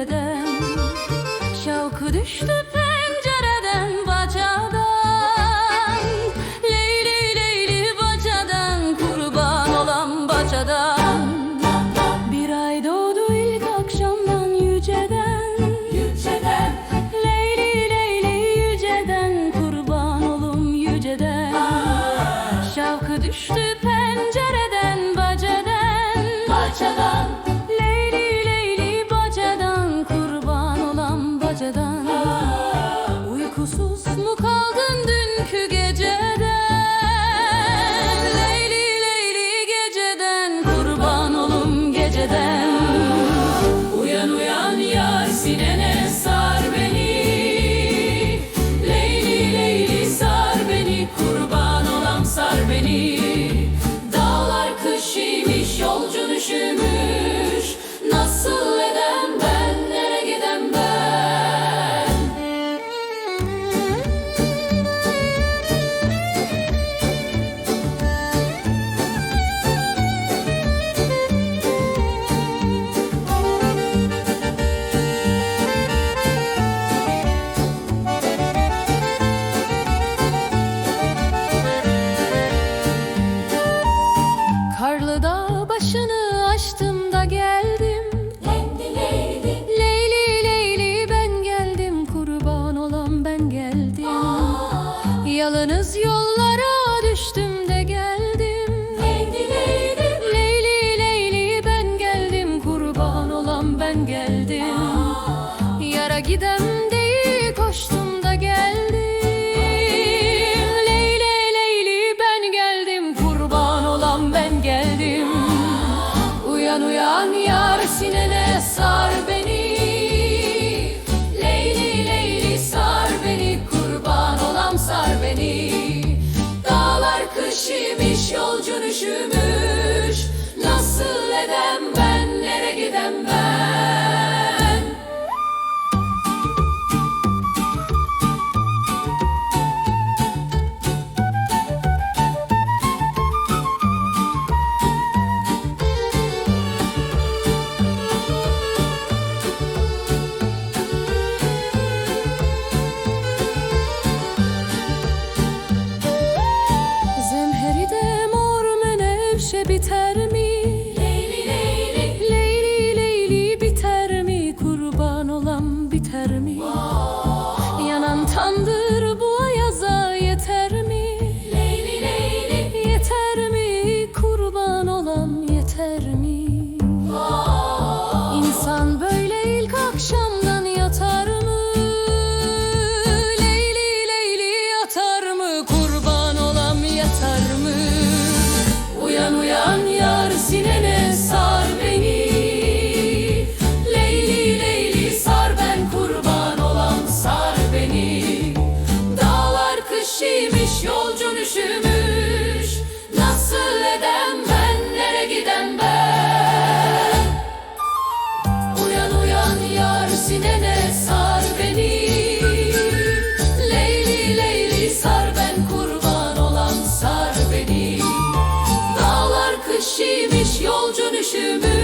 geceden Şavkı düştü Yalınız yollara Je olan sar